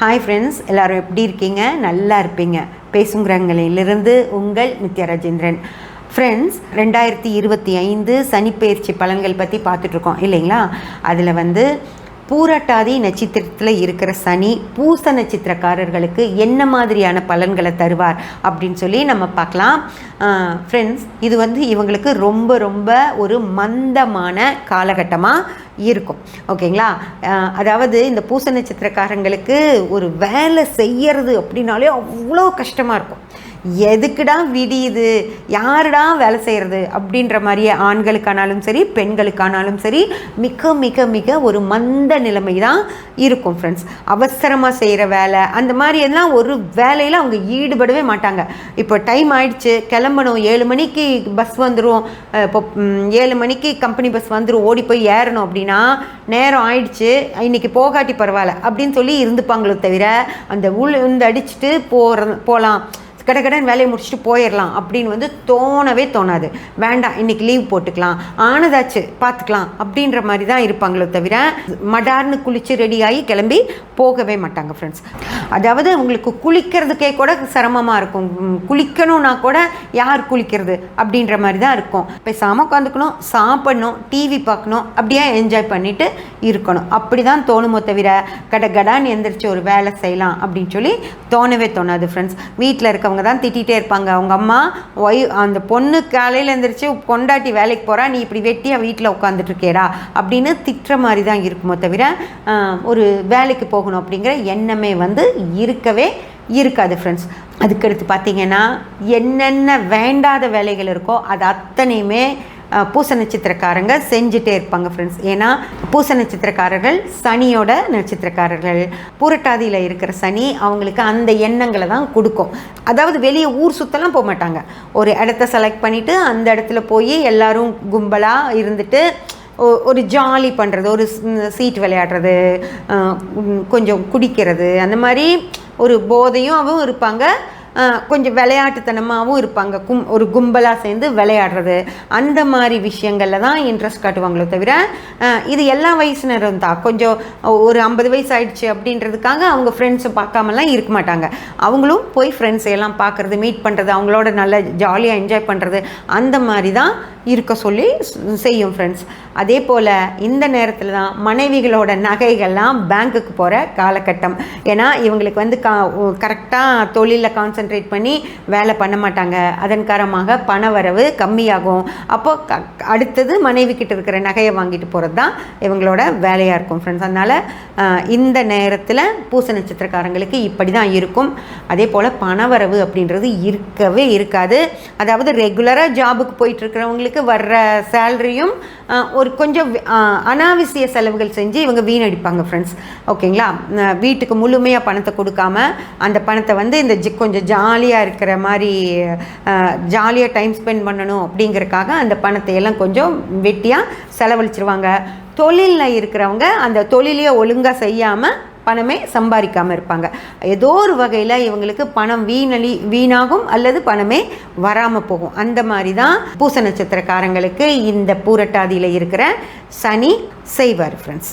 Hi friends எல்லோரும் எப்படி இருக்கீங்க? நல்லா இருப்பீங்க. பேசுங்கிறங்களிலிருந்து உங்கள் நித்யா ராஜேந்திரன். ஃப்ரெண்ட்ஸ் ரெண்டாயிரத்தி இருபத்தி ஐந்து சனிப்பெயர்ச்சி பலன்கள் பற்றி பார்த்துட்ருக்கோம் இல்லைங்களா? அதில் வந்து பூரட்டாதி நட்சத்திரத்தில் இருக்கிற சனி பூச நட்சத்திரக்காரர்களுக்கு என்ன மாதிரியான பலன்களை தருவார் அப்படின்னு சொல்லி நம்ம பார்க்கலாம். ஃப்ரெண்ட்ஸ் இது வந்து இவங்களுக்கு ரொம்ப ரொம்ப ஒரு மந்தமான காலகட்டமாக இருக்கும். ஓகேங்களா? அதாவது இந்த பூச நட்சத்திரக்காரங்களுக்கு ஒரு வேலை செய்யறது அப்படின்னாலே அவ்வளோ கஷ்டமாக இருக்கும். எதுக்குடா விடியுது யாருடா வேலை செய்கிறது அப்படின்ற மாதிரியே ஆண்களுக்கானாலும் சரி பெண்களுக்கானாலும் சரி மிக மிக மிக ஒரு மந்த நிலைமை தான் இருக்கும். ஃப்ரெண்ட்ஸ் அவசரமாக செய்கிற வேலை அந்த மாதிரி எல்லாம் ஒரு வேலையில் அவங்க ஈடுபடவே மாட்டாங்க. இப்போ டைம் ஆயிடுச்சு கிளம்பணும் ஏழு மணிக்கு பஸ் வந்துடும் இப்போ ஏழு மணிக்கு கம்பெனி பஸ் வந்துடும் ஓடி போய் ஏறணும் அப்படின்னா நேரம் ஆயிடுச்சு இன்றைக்கி போகாட்டி பரவாயில்ல அப்படின்னு சொல்லி இருந்துப்பாங்களோ தவிர அந்த உள் இருந்து அடிச்சுட்டு போகிற போகலாம் கடகடன் வேலையை முடிச்சுட்டு போயிடலாம் அப்படின்னு வந்து தோணவே தோணாது. வேண்டாம் இன்னைக்கு லீவ் போட்டுக்கலாம் ஆனதாச்சு பார்த்துக்கலாம் அப்படின்ற மாதிரி தான் இருப்பாங்களோ தவிர மடார்னு குளித்து ரெடியாகி கிளம்பி போகவே மாட்டாங்க ஃப்ரெண்ட்ஸ் அதாவது உங்களுக்கு குளிக்கிறதுக்கே கூட சிரமமாக இருக்கும். குளிக்கணும்னா கூட யார் குளிக்கிறது அப்படின்ற மாதிரி தான் இருக்கும். பேசாமல் உட்காந்துக்கணும் சாப்பிடணும் டிவி பார்க்கணும் அப்படியே என்ஜாய் பண்ணிட்டு இருக்கணும். அப்படி தான் தோணுமோ தவிர கட கடான்னு எந்திரிச்சு ஒரு வேலை செய்யலாம் அப்படின்னு சொல்லி தோணவே தோணாது ஃப்ரெண்ட்ஸ் வீட்டில் இருக்கவங்க தான் திட்டிகிட்டே இருப்பாங்க. அவங்க அம்மா ஒய் அந்த பொண்ணு காலையில் எந்திரிச்சு பொண்டாட்டி வேலைக்கு போகிறா நீ இப்படி வெட்டியாக வீட்டில் உட்காந்துட்டு இருக்கேடா அப்படின்னு திட்டுற மாதிரி தான் இருக்குமோ தவிர ஒரு வேலைக்கு போகணும் அப்படிங்கிற எண்ணமே வந்து இருக்கவே இருக்காது ஃப்ரெண்ட்ஸ் அதுக்கடுத்து பார்த்தீங்கன்னா என்னென்ன வேண்டாத வேலைகள் இருக்கோ அது அத்தனையுமே பூச நட்சத்திரக்காரங்க செஞ்சுட்டே இருப்பாங்க ஃப்ரெண்ட்ஸ் ஏன்னா பூச நட்சத்திரக்காரர்கள் சனியோட நட்சத்திரக்காரர்கள். புரட்டாதியில் இருக்கிற சனி அவங்களுக்கு அந்த எண்ணங்களை தான் கொடுக்கும். அதாவது வெளியே ஊர் சுத்தலாம் போக மாட்டாங்க. ஒரு இடத்த செலக்ட் பண்ணிவிட்டு அந்த இடத்துல போய் எல்லோரும் கும்பலாக இருந்துட்டு ஒரு ஜாலி பண்ணுறது ஒரு சீட் விளையாடுறது கொஞ்சம் குடிக்கிறது அந்த மாதிரி ஒரு போதையும் இருப்பாங்க. கொஞ்சம் விளையாட்டுத்தனமாகவும் இருப்பாங்க. கும் ஒரு கும்பலாக சேர்ந்து விளையாடுறது. அந்த மாதிரி விஷயங்களில் தான் இன்ட்ரெஸ்ட் காட்டுவாங்களோ தவிர இது எல்லா வயசினரும் தான். கொஞ்சம் ஒரு ஐம்பது வயசு ஆயிடுச்சு அப்படின்றதுக்காக அவங்க ஃப்ரெண்ட்ஸை பார்க்காமலாம் இருக்க மாட்டாங்க. அவங்களும் போய் ஃப்ரெண்ட்ஸ் எல்லாம் பார்க்குறது மீட் பண்ணுறது அவங்களோட நல்ல ஜாலியாக என்ஜாய் பண்ணுறது அந்த மாதிரி தான் இருக்க சொல்லி செய்யும் ஃப்ரெண்ட்ஸ் அதே போல் இந்த நேரத்தில் தான் மனைவிகளோட நகைகள்லாம் பேங்க்குக்கு போகிற காலகட்டம். ஏன்னா இவங்களுக்கு வந்து கா கரெக்டாக தொழிலில் கான்சென்ட்ரேட் பண்ணி வேலை பண்ண மாட்டாங்க. அதன் காரணமாக பண வரவு கம்மியாகும். அப்போ க அடுத்தது மனைவி கிட்ட இருக்கிற நகையை வாங்கிட்டு போகிறது தான் இவங்களோட வேலையாக இருக்கும் ஃப்ரெண்ட்ஸ் அதனால் இந்த நேரத்தில் பூச நட்சத்திரக்காரங்களுக்கு இப்படி தான் இருக்கும். அதே போல் பணவரவு அப்படின்றது இருக்கவே இருக்காது. அதாவது ரெகுலராக ஜாபுக்கு போயிட்டு இருக்கிறவங்களுக்கு வர்ற சேலரியும் ஒரு கொஞ்சம் அனாவசிய செலவுகள் செஞ்சு இவங்க வீணடிப்பாங்க ஃப்ரெண்ட்ஸ் ஓகேங்களா வீட்டுக்கு முழுமையாக பணத்தை கொடுக்காம அந்த பணத்தை வந்து இந்த ஜி கொஞ்சம் ஜா ஜாலியாக இருக்கிற மாதிரி ஜாலியாக டைம் ஸ்பெண்ட் பண்ணணும் அப்படிங்கறக்காக அந்த பணத்தை எல்லாம் கொஞ்சம் வெட்டியாக செலவழிச்சிருவாங்க. தொழிலில் இருக்கிறவங்க அந்த தொழிலையே ஒழுங்காக செய்யாமல் பணமே சம்பாதிக்காமல் இருப்பாங்க. ஏதோ ஒரு வகையில் இவங்களுக்கு பணம் வீணலி வீணாகும் அல்லது பணமே வராமல் போகும். அந்த மாதிரி தான் பூச நட்சத்திரக்காரங்களுக்கு இந்த பூரட்டாதியில் இருக்கிற சனி செய்வார் ஃப்ரெண்ட்ஸ்